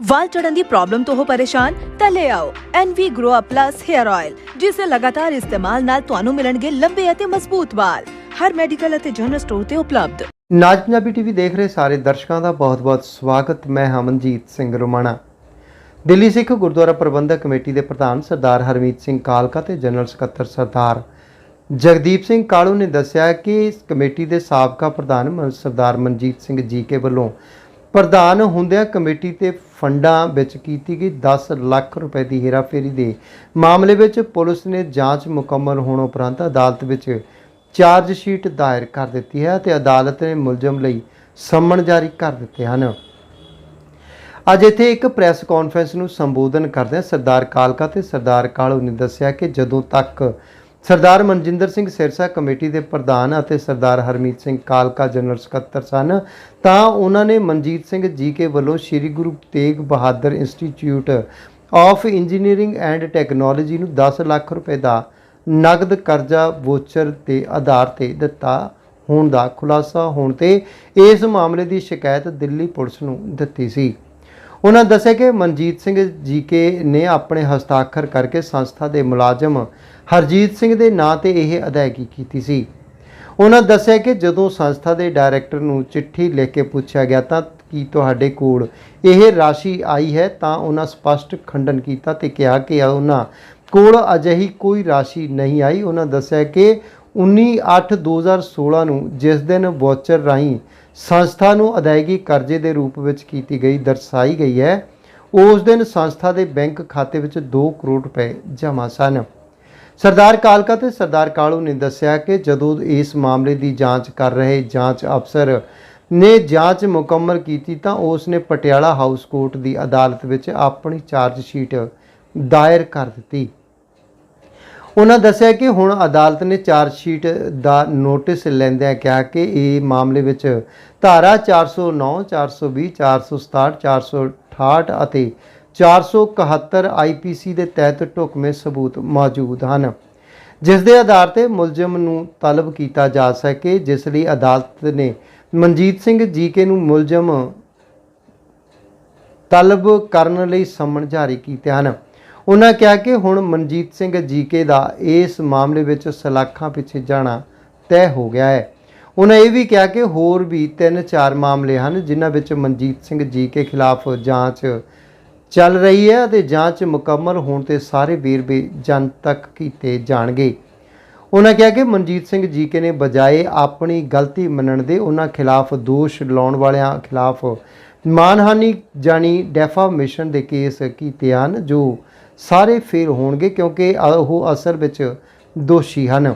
ਵਾਲ ਚੜਨ ਦੀ ਪ੍ਰੋਬਲਮ ਤੋਂ ਹੋ ਪਰੇਸ਼ਾਨ, ਤਾਂ ਲੈ ਆਓ NV Grow Up Plus Hair Oil ਜਿਸ ਦੇ ਲਗਾਤਾਰ ਇਸਤੇਮਾਲ ਨਾਲ ਤੁਹਾਨੂੰ ਮਿਲਣਗੇ ਲੰਬੇ ਅਤੇ ਮਜ਼ਬੂਤ ਵਾਲ। ਹਰ ਮੈਡੀਕਲ ਅਤੇ ਜਨਰਲ ਸਟੋਰ ਤੇ ਉਪਲਬਧ। ਨਾਜ ਪੰਜਾਬੀ ਟੀਵੀ ਦੇਖ ਰਹੇ ਸਾਰੇ ਦਰਸ਼ਕਾਂ ਦਾ ਬਹੁਤ-ਬਹੁਤ ਸਵਾਗਤ। ਮੈਂ ਹਮਨਜੀਤ ਸਿੰਘ ਰੋਮਾਣਾ। ਦਿੱਲੀ ਸਿੱਖ ਗੁਰਦੁਆਰਾ ਪ੍ਰਬੰਧਕ ਕਮੇਟੀ ਦੇ ਪ੍ਰਧਾਨ ਸਰਦਾਰ ਹਰਮੀਤ ਸਿੰਘ ਕਾਲਕਾ ਤੇ ਜਨਰਲ ਸਕੱਤਰ ਸਰਦਾਰ ਜਗਦੀਪ ਸਿੰਘ ਕਾਲੂ ਨੇ ਦੱਸਿਆ ਕਿ ਇਸ ਕਮੇਟੀ ਦੇ ਸਾਬਕਾ ਪ੍ਰਧਾਨ ਸਰਦਾਰ ਮਨਜੀਤ ਸਿੰਘ ਜੀ ਕੇ ਵੱਲੋਂ ਪ੍ਰਧਾਨ ਹੁੰਦਿਆਂ ਕਮੇਟੀ ਤੇ ਫੰਡਾਂ ਵਿੱਚ ਕੀਤੀ ਗਈ 10 ਲੱਖ ਰੁਪਏ ਦੀ ਹੇਰਾਫੇਰੀ ਦੇ ਮਾਮਲੇ ਵਿੱਚ ਪੁਲਿਸ ਨੇ ਜਾਂਚ ਮੁਕੰਮਲ ਹੋਣ ਉਪਰੰਤ ਅਦਾਲਤ ਵਿੱਚ ਚਾਰਜ ਸ਼ੀਟ ਦਾਇਰ ਕਰ ਦਿੱਤੀ ਹੈ ਤੇ ਅਦਾਲਤ ਨੇ ਮੁਲਜ਼ਮ ਲਈ ਸੰਮਣ ਜਾਰੀ ਕਰ ਦਿੱਤੇ ਹਨ। ਅੱਜ ਇੱਥੇ ਇੱਕ ਪ੍ਰੈਸ ਕਾਨਫਰੰਸ ਨੂੰ ਸੰਬੋਧਨ ਕਰਦਿਆਂ ਸਰਦਾਰ ਕਾਲਕਾ ਤੇ ਸਰਦਾਰ ਕਾਲੂ ਨੇ ਦੱਸਿਆ ਕਿ ਜਦੋਂ ਤੱਕ ਸਰਦਾਰ ਮਨਜਿੰਦਰ ਸਿੰਘ ਸਿਰਸਾ ਕਮੇਟੀ ਦੇ ਪ੍ਰਧਾਨ ਅਤੇ ਸਰਦਾਰ ਹਰਮੀਤ ਸਿੰਘ ਕਾਲਕਾ ਜਨਰਲ ਸਕੱਤਰ ਸਨ, ਤਾਂ ਉਹਨਾਂ ਨੇ ਮਨਜੀਤ ਸਿੰਘ ਜੀ ਕੇ ਵੱਲੋਂ Shri Guru Tegh Bahadur institute of engineering and technology ਨੂੰ 10 ਲੱਖ ਰੁਪਏ ਦਾ ਨਗਦ ਕਰਜ਼ਾ ਵੋਚਰ ਦੇ ਆਧਾਰ ਤੇ ਦਿੱਤਾ ਹੋਣ ਦਾ ਖੁਲਾਸਾ ਹੋਣ ਤੇ ਇਸ ਮਾਮਲੇ ਦੀ ਸ਼ਿਕਾਇਤ ਦਿੱਲੀ ਪੁਲਿਸ ਨੂੰ ਦਿੱਤੀ ਸੀ। ਉਹਨਾਂ ਦੱਸਿਆ ਕਿ ਮਨਜੀਤ ਸਿੰਘ ਜੀਕੇ ਨੇ ਆਪਣੇ ਹਸਤਾਖਰ ਕਰਕੇ ਸੰਸਥਾ ਦੇ ਮੁਲਾਜ਼ਮ ਹਰਜੀਤ ਸਿੰਘ ਦੇ ਨਾਂ ਤੇ ਇਹ ਅਦਾਇਗੀ ਕੀਤੀ ਸੀ। ਉਹਨਾਂ ਦੱਸਿਆ ਕਿ ਜਦੋਂ ਸੰਸਥਾ ਦੇ ਡਾਇਰੈਕਟਰ ਨੂੰ ਚਿੱਠੀ ਲਿਖ ਕੇ ਪੁੱਛਿਆ ਗਿਆ ਤਾਂ ਕੀ ਤੁਹਾਡੇ ਕੋਲ ਇਹ ਰਾਸ਼ੀ ਆਈ ਹੈ ਤਾਂ ਉਹਨਾਂ ਸਪਸ਼ਟ ਖੰਡਨ ਕੀਤਾ ਤੇ ਕਿਹਾ ਕਿ ਉਹਨਾਂ ਕੋਲ ਅਜਿਹੀ ਕੋਈ ਰਾਸ਼ੀ ਨਹੀਂ ਆਈ। ਉਹਨਾਂ ਦੱਸਿਆ ਕਿ 19/8/2016 ਨੂੰ ਜਿਸ ਦਿਨ ਵਾਚਰ ਰਾਹੀਂ ਸੰਸਥਾ ਨੂੰ ਅਦਾਇਗੀ ਕਰਜ਼ੇ ਦੇ ਰੂਪ ਵਿੱਚ ਕੀਤੀ ਗਈ, ਦਰਸਾਈ ਗਈ ਹੈ। ਉਸ ਦਿਨ ਸੰਸਥਾ ਦੇ ਬੈਂਕ ਖਾਤੇ ਵਿੱਚ 2 ਕਰੋੜ ਰੁਪਏ ਜਮ੍ਹਾਂ ਸਨ। ਸਰਦਾਰ ਕਾਲਕਾ ਤੇ ਸਰਦਾਰ ਕਾਲੂ ਨੇ ਦੱਸਿਆ ਕਿ ਜਦੋਂ ਇਸ ਮਾਮਲੇ ਦੀ ਜਾਂਚ ਕਰ ਰਹੇ ਜਾਂਚ ਅਫਸਰ ਨੇ ਜਾਂਚ ਮੁਕੰਮਲ ਕੀਤੀ ਤਾਂ ਉਸ ਨੇ ਪਟਿਆਲਾ ਹਾਊਸ ਕੋਰਟ ਦੀ ਅਦਾਲਤ ਵਿੱਚ ਆਪਣੀ ਚਾਰਜ ਸ਼ੀਟ ਦਾਇਰ ਕਰ ਦਿੱਤੀ। ਉਹਨਾਂ ਦੱਸਿਆ ਕਿ ਹੁਣ ਅਦਾਲਤ ਨੇ ਚਾਰਜ ਸ਼ੀਟ ਦਾ ਨੋਟਿਸ ਲੈਂਦਿਆਂ ਕਿਹਾ ਕਿ ਇਹ ਮਾਮਲੇ ਵਿੱਚ ਧਾਰਾ 409 420 467 468 ਅਤੇ 471 ਆਈਪੀਸੀ ਦੇ ਤਹਿਤ ਢੁਕਵੇਂ ਸਬੂਤ ਮੌਜੂਦ ਹਨ। ਜਿਸ ਦੇ ਆਧਾਰ ਤੇ ਮੁਲਜ਼ਮ ਨੂੰ ਤਲਬ ਕੀਤਾ ਜਾ ਸਕੇ, ਜਿਸ ਲਈ ਅਦਾਲਤ ਨੇ ਮਨਜੀਤ ਸਿੰਘ ਜੀਕੇ ਨੂੰ ਮੁਲਜ਼ਮ ਤਲਬ ਕਰਨ ਲਈ ਸੰਮਣ ਜਾਰੀ ਕੀਤੇ ਹਨ। ਉਹਨਾਂ ਕਿਹਾ ਕਿ ਹੁਣ ਮਨਜੀਤ ਸਿੰਘ ਜੀਕੇ ਦਾ ਇਸ ਮਾਮਲੇ ਵਿੱਚ ਸਲਾਖਾਂ ਪਿੱਛੇ ਜਾਣਾ ਤੈਅ ਹੋ ਗਿਆ ਹੈ। ਉਹਨਾਂ ਇਹ ਵੀ ਕਿਹਾ ਕਿ ਹੋਰ ਵੀ 3-4 ਮਾਮਲੇ ਹਨ ਜਿਨ੍ਹਾਂ ਵਿੱਚ ਮਨਜੀਤ ਸਿੰਘ ਜੀਕੇ ਖਿਲਾਫ ਜਾਂਚ ਚੱਲ ਰਹੀ ਹੈ ਅਤੇ ਜਾਂਚ ਮੁਕੰਮਲ ਹੋਣ ਤੇ ਸਾਰੇ ਵੇਰਵੇ ਜਨ ਤੱਕ ਕੀਤੇ ਜਾਣਗੇ। ਉਹਨਾਂ ਕਿਹਾ ਕਿ ਮਨਜੀਤ ਸਿੰਘ ਜੀਕੇ ਨੇ ਬਜਾਏ ਆਪਣੀ ਗਲਤੀ ਮੰਨਣ ਦੇ ਉਹਨਾਂ ਖਿਲਾਫ ਦੋਸ਼ ਲਾਉਣ ਵਾਲਿਆਂ ਖਿਲਾਫ ਮਾਨਹਾਨੀ ਜਾਨੀ ਡੈਫਾਮੇਸ਼ਨ ਦੇ ਕੇਸ ਕੀਤੇ ਹਨ, ਜੋ ਸਾਰੇ ਫੇਲ ਹੋਣਗੇ ਕਿਉਂਕਿ ਉਹ ਅਸਲ ਵਿੱਚ ਦੋਸ਼ੀ ਹਨ।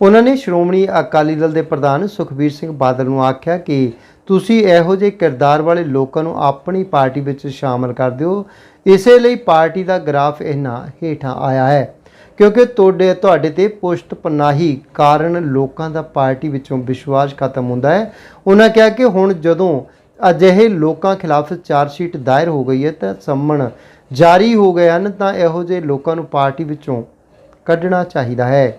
ਉਹਨਾਂ ਨੇ ਸ਼੍ਰੋਮਣੀ ਅਕਾਲੀ ਦਲ ਦੇ ਪ੍ਰਧਾਨ ਸੁਖਬੀਰ ਸਿੰਘ ਬਾਦਲ ਨੂੰ ਆਖਿਆ ਕਿ ਤੁਸੀਂ ਇਹੋ ਜਿਹੇ ਕਿਰਦਾਰ ਵਾਲੇ ਲੋਕਾਂ ਨੂੰ ਆਪਣੀ ਪਾਰਟੀ ਵਿੱਚ ਸ਼ਾਮਲ ਕਰ ਦਿਓ। ਇਸੇ ਲਈ ਪਾਰਟੀ ਦਾ ਗ੍ਰਾਫ ਇਹਨਾਂ ਹੇਠਾਂ ਆਇਆ ਹੈ ਕਿਉਂਕਿ ਤੁਹਾਡੇ ਤੁਹਾਡੇ ਤੇ ਪੁਸ਼ਟ ਪਨਾਹੀ ਕਾਰਨ ਲੋਕਾਂ ਦਾ ਪਾਰਟੀ ਵਿੱਚੋਂ ਵਿਸ਼ਵਾਸ ਖਤਮ ਹੁੰਦਾ ਹੈ। ਉਹਨਾਂ ਕਿਹਾ ਕਿ ਹੁਣ ਜਦੋਂ ਅਜਿਹੇ ਲੋਕਾਂ ਖਿਲਾਫ ਚਾਰਜਸ਼ੀਟ ਦਾਇਰ ਹੋ ਗਈ ਹੈ ਤਾਂ ਸੰਮਣ ਜਾਰੀ ਹੋ ਗਏ ਹਨ ਤਾਂ ਇਹੋ ਜਿਹੇ ਲੋਕਾਂ ਨੂੰ ਪਾਰਟੀ ਵਿੱਚੋਂ ਕੱਢਣਾ ਚਾਹੀਦਾ ਹੈ।